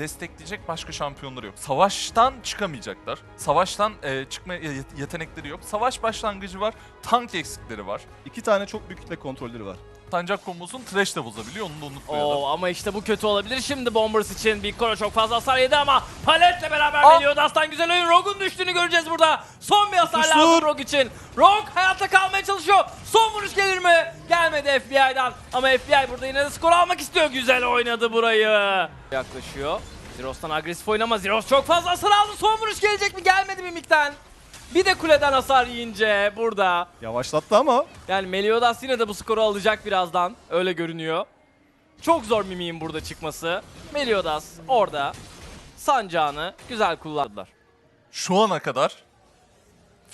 destekleyecek başka şampiyonları yok. Savaştan çıkamayacaklar. Savaştan e, çıkma ye- yetenekleri yok. Savaş başlangıcı var. Tank eksikleri var. İki tane çok büyük kitle kontrolleri var. Tancak kombosunu Thresh de bozabiliyor. Onu da unutmayalım. Oo ama işte bu kötü olabilir şimdi Bombers için. Big Koro çok fazla hasar yedi ama paletle beraber Aa! Meliodas güzel oyun. Rogue'un düştüğünü göreceğiz burada. Son bir hasar Kusur. lazım Rogue için. Rogue hayatta kalmaya çalışıyor. Son vuruş gelir mi? Gelmedi FBI'dan. Ama FBI burada yine de skor almak istiyor. Güzel oynadı burayı. Yaklaşıyor. Zeros'tan agresif oynama. Zeros çok fazla hasar aldı. Son vuruş gelecek mi? Gelmedi Mimik'ten. Bir de kuleden hasar yiyince burada. Yavaşlattı ama Yani Meliodas yine de bu skoru alacak birazdan. Öyle görünüyor. Çok zor Mimi'nin burada çıkması. Meliodas orada sancağını güzel kullandılar. Şu ana kadar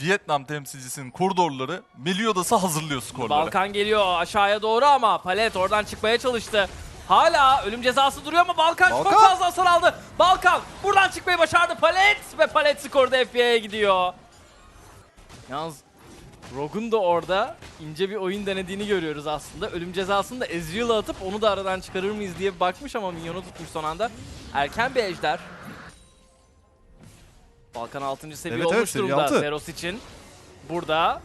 Vietnam temsilcisinin koridorları Meliodas'a hazırlıyor skorları. Balkan geliyor aşağıya doğru ama Palet oradan çıkmaya çalıştı. Hala ölüm cezası duruyor ama Balkan, çok Balkan! fazla hasar aldı. Balkan buradan çıkmayı başardı. Palet ve Palet skorda FBA'ya gidiyor. Yalnız Rogue'un da orada ince bir oyun denediğini görüyoruz aslında. Ölüm cezasını da Ezreal'a atıp onu da aradan çıkarır mıyız diye bakmış ama minyonu tutmuş son anda. Erken bir ejder. Balkan 6. seviye Evet, evet, olmuş seviye durumda altı. Zeros için. Burada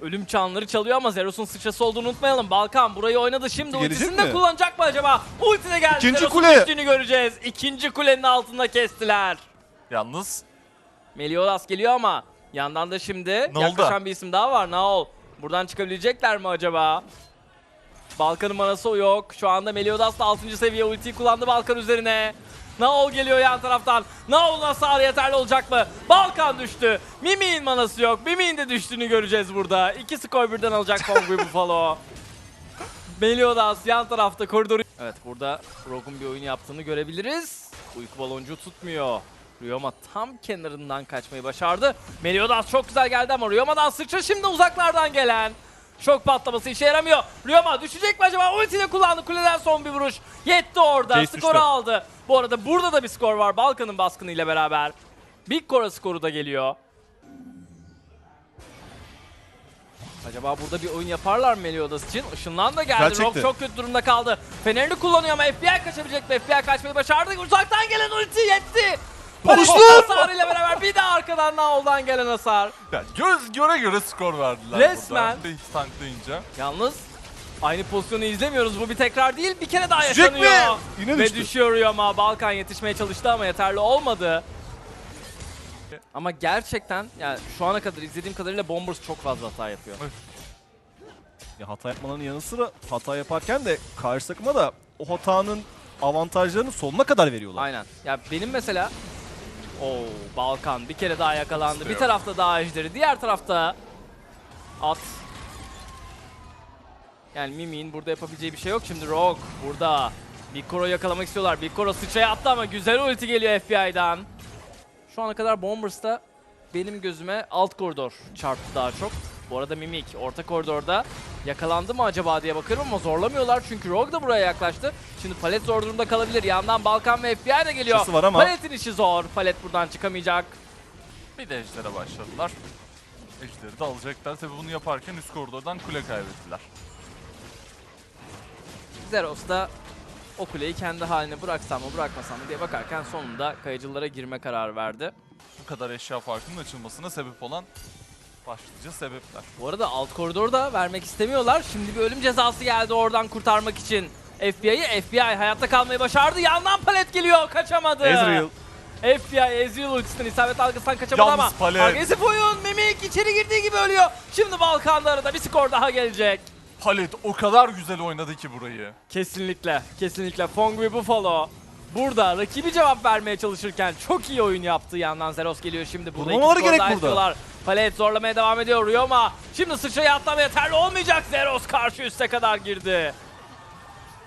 ölüm çanları çalıyor ama Zeros'un sıçrası olduğunu unutmayalım. Balkan burayı oynadı şimdi Gelecek ultisini de kullanacak mı acaba? Ulti de geldi. İkinci Zeros'un kule. düştüğünü göreceğiz. İkinci kulenin altında kestiler. Yalnız Meliodas geliyor ama yandan da şimdi oldu? yaklaşan bir isim daha var. Naol. Buradan çıkabilecekler mi acaba? Balkan'ın manası yok. Şu anda Meliodas da 6. seviye ultiyi kullandı Balkan üzerine. Naol geliyor yan taraftan. Naol'un hasarı yeterli olacak mı? Balkan düştü. Mimi'nin manası yok. Mimi'nin de düştüğünü göreceğiz burada. İki skor birden alacak Kongui Buffalo. Meliodas yan tarafta koridoru... Evet burada Rogue'un bir oyun yaptığını görebiliriz. Uyku baloncuğu tutmuyor. Ryoma tam kenarından kaçmayı başardı. Meliodas çok güzel geldi ama Ryoma'dan sıçra şimdi uzaklardan gelen. Şok patlaması işe yaramıyor. Ryoma düşecek mi acaba? Ultiyle kullandı. Kuleden son bir vuruş. Yetti orada. Jace Skoru düştü. aldı. Bu arada burada da bir skor var. Balkan'ın baskını ile beraber. Big Kora skoru da geliyor. Acaba burada bir oyun yaparlar mı Meliodas için? Işınlan da geldi. Güzel Rock çok kötü durumda kaldı. Fenerini kullanıyor ama FBI kaçabilecek mi? FBI kaçmayı başardı. Uzaktan gelen ulti yetti. Konuştum. Hasarıyla beraber bir de arkadan Naol'dan gelen hasar. yani göz göre göre skor verdiler Resmen. burada. Hiç tanklayınca. Yalnız aynı pozisyonu izlemiyoruz. Bu bir tekrar değil. Bir kere daha Düşecek mi? yaşanıyor. Yine Ve düştü. düşüyor ama Balkan yetişmeye çalıştı ama yeterli olmadı. Ama gerçekten yani şu ana kadar izlediğim kadarıyla Bombers çok fazla hata yapıyor. ya hata yapmalarının yanı sıra hata yaparken de karşı takıma da o hatanın avantajlarını sonuna kadar veriyorlar. Aynen. Ya benim mesela Oo Balkan bir kere daha yakalandı. İşte bir tarafta daha ejderi, diğer tarafta at. Yani Mimi'nin burada yapabileceği bir şey yok. Şimdi Rogue burada. Big Koro yakalamak istiyorlar. Big Koro sıçraya attı ama güzel ulti geliyor FBI'dan. Şu ana kadar Bombers'ta benim gözüme alt koridor çarptı daha çok. Bu arada Mimik orta koridorda yakalandı mı acaba diye bakıyorum ama zorlamıyorlar çünkü Rogue da buraya yaklaştı. Şimdi Palet zor durumda kalabilir. Yandan Balkan ve FBI de geliyor. Var ama. Palet'in işi zor. Palet buradan çıkamayacak. Bir de ejdere başladılar. Ejderi de alacaklar. Tabi bunu yaparken üst koridordan kule kaybettiler. Zeros da o kuleyi kendi haline bıraksam mı bırakmasam mı diye bakarken sonunda kayıcılara girme kararı verdi. Bu kadar eşya farkının açılmasına sebep olan başlıca sebepler. Bu arada alt koridorda vermek istemiyorlar. Şimdi bir ölüm cezası geldi oradan kurtarmak için. FBI'yi FBI hayatta kalmayı başardı. Yandan palet geliyor. Kaçamadı. Ezreal. FBI Ezreal ultisinden isabet algısından kaçamadı Yalnız ama Palet. agresif oyun. Mimik içeri girdiği gibi ölüyor. Şimdi Balkan'da arada bir skor daha gelecek. Palet o kadar güzel oynadı ki burayı. Kesinlikle, kesinlikle. Fongui Buffalo burada rakibi cevap vermeye çalışırken çok iyi oyun yaptı. Yandan Zeros geliyor şimdi. Burada Vurmamaları gerek burada. Palet zorlamaya devam ediyor. Ryoma şimdi sıçrayı atlama yeterli olmayacak. Zeros karşı üste kadar girdi.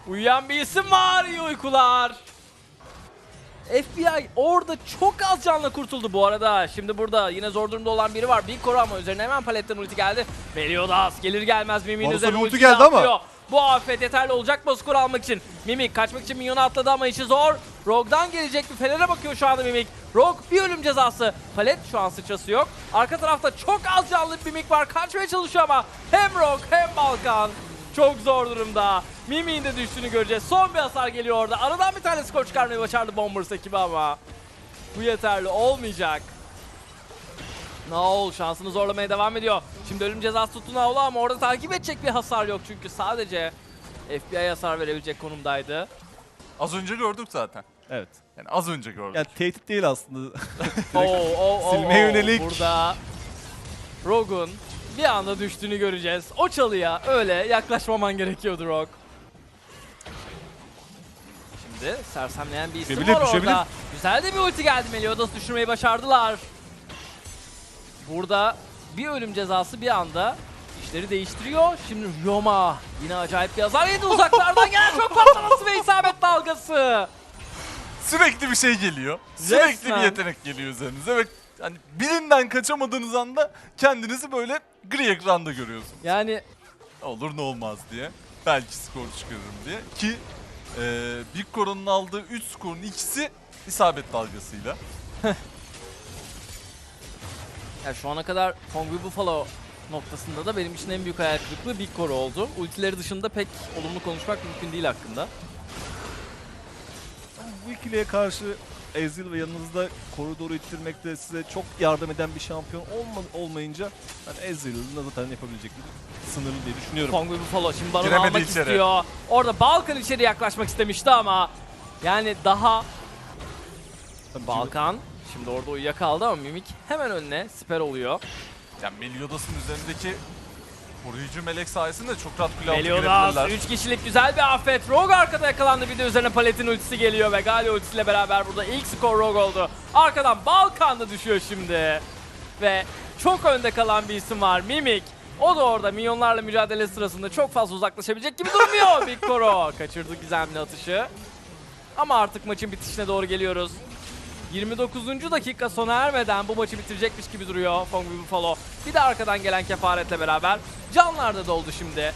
Uyuyan bir isim var. İyi uykular. FBI orada çok az canla kurtuldu bu arada. Şimdi burada yine zor durumda olan biri var. Big Koro ama üzerine hemen paletten ulti geldi. Meliodas gelir gelmez Mimi'nin üzerine ulti ultiyi geldi ama. Bu afet yeterli olacak mı skor almak için? Mimik kaçmak için minyonu atladı ama işi zor. Rogue'dan gelecek bir Fener'e bakıyor şu anda Mimik. Rogue bir ölüm cezası. Palet şu an sıçrası yok. Arka tarafta çok az canlı bir Mimik var. Kaçmaya çalışıyor ama hem Rogue hem Balkan çok zor durumda. Mimi'nin de düştüğünü göreceğiz. Son bir hasar geliyor orada. Aradan bir tane skor çıkarmayı başardı Bombers ekibi ama. Bu yeterli olmayacak. Naul şansını zorlamaya devam ediyor. Şimdi ölüm cezası tuttu Naul'u ama orada takip edecek bir hasar yok çünkü sadece FBI hasar verebilecek konumdaydı. Az önce gördük zaten. Evet. Yani az önce gördük. Yani tehdit değil aslında. Oo, oo, oo, silmeye oo. yönelik. Burada Rogue'un bir anda düştüğünü göreceğiz. O çalıya öyle yaklaşmaman gerekiyordu Rogue. Şimdi sersemleyen bir isim Düşebilir, var düşebilir. orada. Güzel de bir ulti geldi Meliodas düşürmeyi başardılar. Burada bir ölüm cezası bir anda işleri değiştiriyor. Şimdi Roma yine acayip bir hasar yedi uzaklardan gelen çok patlaması ve isabet dalgası. Sürekli bir şey geliyor. Sürekli Resmen. bir yetenek geliyor üzerinize ve hani birinden kaçamadığınız anda kendinizi böyle gri ekranda görüyorsunuz. Yani Olur ne olmaz diye. Belki skor çıkarırım diye. Ki e, Big Core'un aldığı 3 skorun ikisi isabet dalgasıyla. Ya şu ana kadar Kongui Buffalo noktasında da benim için en büyük hayal kırıklığı Big Core oldu. Ultileri dışında pek olumlu konuşmak mümkün değil hakkında. Bu ikiliye karşı Ezreal ve yanınızda koridoru ittirmekte size çok yardım eden bir şampiyon olma, olmayınca hani Ezreal'ın da zaten yapabilecekleri sınırlı diye düşünüyorum. Kongui Buffalo şimdi Baron'u Giremedi almak içeri. istiyor. Orada Balkan içeri yaklaşmak istemişti ama yani daha Tabii Balkan şimdi orada uyuyakaldı ama Mimik hemen önüne siper oluyor. Yani Meliodas'ın üzerindeki koruyucu melek sayesinde çok rahat kule altı Meliodas girebilirler. 3 kişilik güzel bir affet. Rogue arkada yakalandı bir de üzerine paletin ultisi geliyor ve Galio ultisiyle beraber burada ilk skor Rogue oldu. Arkadan Balkan'da düşüyor şimdi. Ve çok önde kalan bir isim var Mimik. O da orada milyonlarla mücadele sırasında çok fazla uzaklaşabilecek gibi durmuyor Big Koro. Kaçırdı gizemli atışı. Ama artık maçın bitişine doğru geliyoruz. 29. dakika sona ermeden bu maçı bitirecekmiş gibi duruyor Kongui Buffalo. Bir de arkadan gelen kefaretle beraber canlar da doldu şimdi.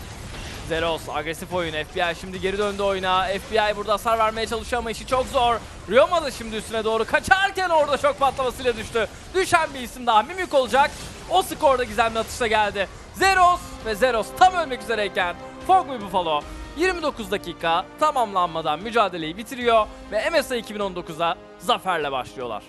Zeros agresif oyun. FBI şimdi geri döndü oyuna. FBI burada hasar vermeye çalışıyor ama işi çok zor. Ryoma da şimdi üstüne doğru kaçarken orada şok patlamasıyla düştü. Düşen bir isim daha Mimik olacak. O skorda gizemli atışla geldi. Zeros ve Zeros tam ölmek üzereyken Fogmy Buffalo 29 dakika tamamlanmadan mücadeleyi bitiriyor ve MSI 2019'a zaferle başlıyorlar.